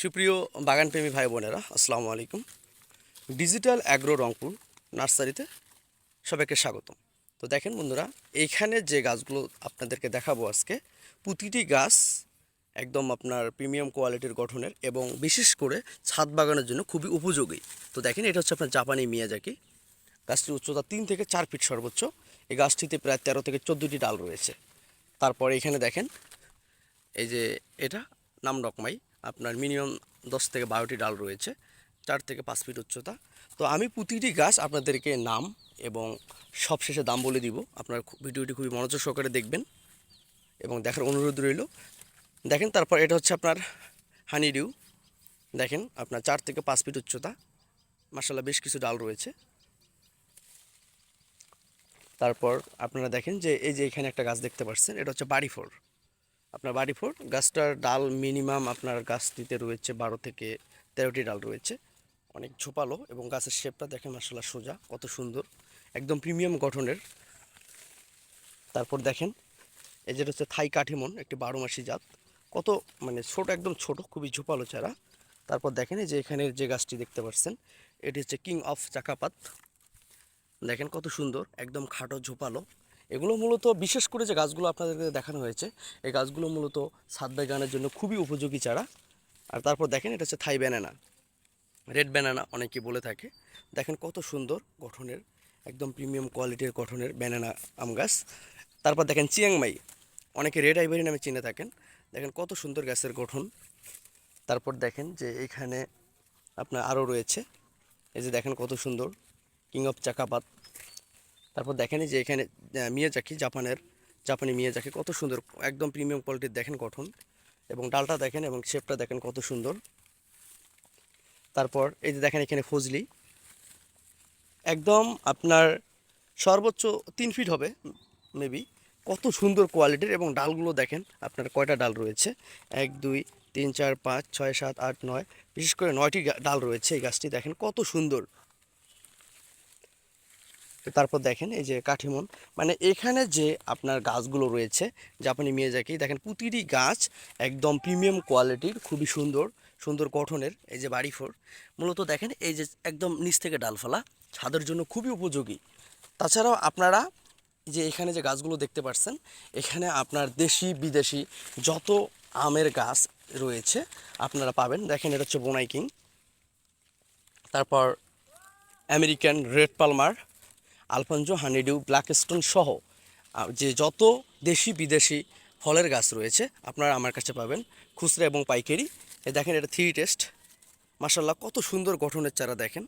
সুপ্রিয় বাগানপ্রেমী ভাই বোনেরা, আসসালামু আলাইকুম। ডিজিটাল অ্যাগ্রো রংপুর নার্সারিতে সবাইকে স্বাগতম। তো দেখেন বন্ধুরা, এইখানে যে গাছগুলো আপনাদেরকে দেখাবো আজকে, প্রতিটি গাছ একদম আপনার প্রিমিয়াম কোয়ালিটির গঠনের এবং বিশেষ করে ছাদ বাগানের জন্য খুবই উপযোগী। তো দেখেন, এটা হচ্ছে আপনার জাপানি মিয়াজাকি। গাছটির উচ্চতা তিন থেকে চার ফিট সর্বোচ্চ। এই গাছটিতে প্রায় তেরো থেকে চোদ্দোটি ডাল রয়েছে। তারপরে এখানে দেখেন, এই যে এটা নাম রকমাই আপনার মিনিমাম দশ থেকে বারোটি ডাল রয়েছে, চার থেকে পাঁচ ফিট উচ্চতা। তো আমি প্রতিটি গাছ আপনাদেরকে নাম এবং সবশেষে দাম বলে দিব। আপনার ভিডিওটি খুবই মনোযোগ সহকারে দেখবেন এবং দেখার অনুরোধ রইল। দেখেন, তারপর এটা হচ্ছে আপনার হানি ডিউ দেখেন, আপনার চার থেকে পাঁচ ফিট উচ্চতা। মার্শাল্লাহ বেশ কিছু ডাল রয়েছে। তারপর আপনারা দেখেন যে, এই যে এখানে একটা গাছ দেখতে পাচ্ছেন, এটা হচ্ছে বাড়ি ফোর আপনার বাড়ি ফোর গাছটার ডাল মিনিমাম আপনার গাছটিতে রয়েছে বারো থেকে তেরোটি ডাল রয়েছে। অনেক ঝোপালো এবং গাছের শেপটা দেখেন মার্শাল্লাহ সোজা, কত সুন্দর, একদম প্রিমিয়াম গঠনের। তারপর দেখেন, এই যেটা হচ্ছে থাই কাঠিমন, একটি বারো মাসি জাত। কত মানে ছোট, একদম ছোট, খুবই ঝোপালো চারা। তারপর দেখেন, এই যে এখানের যে গাছটি দেখতে পাচ্ছেন, এটি হচ্ছে কিং অফ চাকাপাত। দেখেন কত সুন্দর, একদম খাটো ঝোপালো। এগুলো মূলত বিশেষ করে যে গাছগুলো আপনাদেরকে দেখানো হয়েছে, এই গাছগুলো মূলত ছাদ বাগানের জন্য খুবই উপযোগী চারা। আর তারপর দেখেন এটা হচ্ছে থাই ব্যানানা, রেড ব্যানানা অনেকে বলে থাকে। দেখেন কত সুন্দর গঠনের, একদম প্রিমিয়াম কোয়ালিটির গঠনের ব্যানানা আম গাছ। তারপর দেখেন চিয়াংমাই, অনেকে রেড আইভারি নামে চিনে থাকেন। দেখেন কত সুন্দর গাছের গঠন। তারপর দেখেন যে এখানে আপনার আরও রয়েছে। এই যে দেখেন কত সুন্দর, কিং অফ চাকাপাত। তারপর দেখেন যে এখানে মিয়াজাকি জাপানের, জাপানি মিয়াজাকি কত সুন্দর, একদম প্রিমিয়াম কোয়ালিটির দেখেন গঠন এবং ডালটা দেখেন এবং শেপটা দেখেন কত সুন্দর। তারপর এই যে দেখেন এখানে ফজলি, একদম আপনার সর্বোচ্চ তিন ফিট হবে মেবি কত সুন্দর কোয়ালিটির এবং ডালগুলো দেখেন, আপনার কয়টা ডাল রয়েছে? এক, দুই, তিন, চার, পাঁচ, ছয়, সাত, আট, নয়, বিশেষ করে নয়টি ডাল রয়েছে এই গাছটি দেখেন কত সুন্দর। তারপর দেখেন এই যে কাঠিমন মানে এখানে যে আপনার গাছগুলো রয়েছে জাপানি মিয়াজাকি দেখেন প্রতিটি গাছ একদম প্রিমিয়াম কোয়ালিটির, খুবই সুন্দর সুন্দর গঠনের, এই যে বাড়ি ফোর মূলত দেখেন এই যে একদম নিচ থেকে ডালফালা, ছাদের জন্য খুবই উপযোগী। তাছাড়াও আপনারা যে এখানে যে গাছগুলো দেখতে পাচ্ছেন এখানে আপনার দেশি, বিদেশি যত আমের গাছ রয়েছে, আপনারা পাবেন। দেখেন এটা হচ্ছে বোনাইকিং তারপর American red Palmer Alphonso honeydew, Blackstone সহ যে যত দেশি বিদেশি ফলের গাছ রয়েছে, আপনারা আমার কাছে পাবেন খুচরা এবং পাইকারি। এ দেখেন, এটা থ্রি টেস্ট মাসাল্লাহ কত সুন্দর গঠনের চারা দেখেন।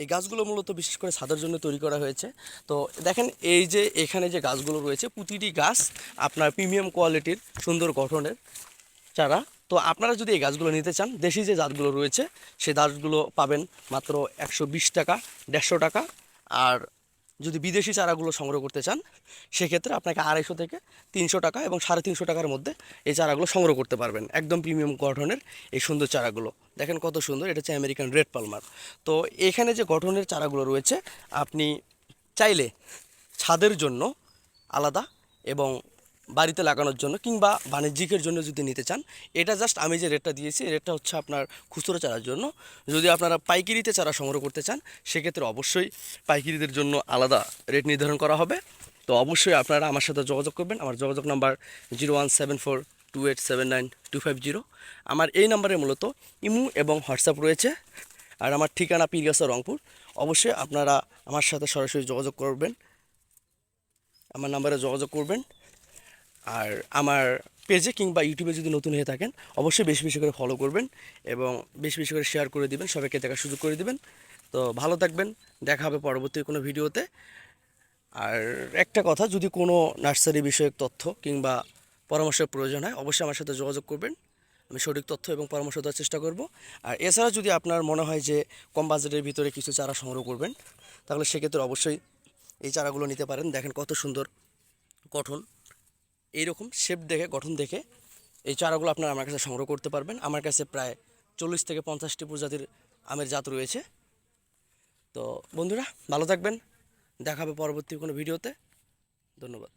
এই গাছগুলো মূলত বিশেষ করে ছাদের জন্য তৈরি করা হয়েছে। তো দেখেন, এই যে এখানে যে গাছগুলো রয়েছে, প্রতিটি গাছ আপনার প্রিমিয়াম কোয়ালিটির সুন্দর গঠনের চারা তো আপনারা যদি এই গাছগুলো নিতে চান, দেশি যে জাতগুলো রয়েছে, সেই গাছগুলো পাবেন মাত্র একশো বিশ টাকা, দেড়শো টাকা। আর যদি বিদেশি চারাগুলো সংগ্রহ করতে চান, সেক্ষেত্রে আপনাকে আড়াইশো থেকে তিনশো টাকা এবং সাড়ে তিনশো টাকার মধ্যে এই চারাগুলো সংগ্রহ করতে পারবেন। একদম প্রিমিয়াম গঠনের এই সুন্দর চারাগুলো। দেখেন কত সুন্দর, এটা হচ্ছে আমেরিকান রেড পালমার। তো এখানে যে গঠনের চারাগুলো রয়েছে, আপনি চাইলে ছাদের জন্য আলাদা এবং বাড়িতে লাগানোর জন্য কিংবা বাণিজ্যিকের জন্য যদি নিতে চান, এটা জাস্ট আমি যে রেটটা দিয়েছি রেটটা হচ্ছে আপনার খুচরো চারার জন্য। যদি আপনারা পাইকিরিতে চারা সংগ্রহ করতে চান, সেক্ষেত্রে অবশ্যই পাইকিরিদের জন্য আলাদা রেট নির্ধারণ করা হবে। তো অবশ্যই আপনারা আমার সাথে যোগাযোগ করবেন। আমার যোগাযোগ number zero one seven four two eight seven nine two five zero আমার এই নাম্বারে মূলত ইমু এবং হোয়াটসঅ্যাপ রয়েছে। আর আমার ঠিকানা পিরিয়াসা রংপুর। অবশ্যই আপনারা আমার সাথে সরাসরি যোগাযোগ করবেন। আমার নাম্বারে যোগাযোগ করবেন। আর আমার পেজে কিংবা ইউটিউবে যদি নতুন হয়ে থাকেন, অবশ্যই বেশি বেশি করে ফলো করবেন এবং বেশি বেশি করে শেয়ার করে দিবেন, সবাইকে দেখার সুযোগ করে দিবেন। তো ভালো থাকবেন, দেখা হবে পরবর্তী কোনো ভিডিওতে। আর একটা কথা, যদি কোনো নার্সারি বিষয়ক তথ্য কিংবা পরামর্শের প্রয়োজন হয়, অবশ্যই আমার সাথে যোগাযোগ করবেন। আমি সঠিক তথ্য এবং পরামর্শ দেওয়ার চেষ্টা করব। আর এছাড়া যদি আপনার মনে হয় যে কম বাজেটের ভিতরে কিছু চারা সংগ্রহ করবেন, তাহলে সেক্ষেত্রে অবশ্যই এই চারাগুলো নিতে পারেন। দেখেন কত সুন্দর গঠন এইরকম শেপ দেখে, গঠন দেখে এই চারাগুলো আপনারা আমার কাছে সংগ্রহ করতে পারবেন। আমার কাছে প্রায় চল্লিশ থেকে পঞ্চাশটি প্রজাতির আমের জাত রয়েছে। তো বন্ধুরা, ভালো থাকবেন। দেখা হবে পরবর্তী কোনো ভিডিওতে। ধন্যবাদ।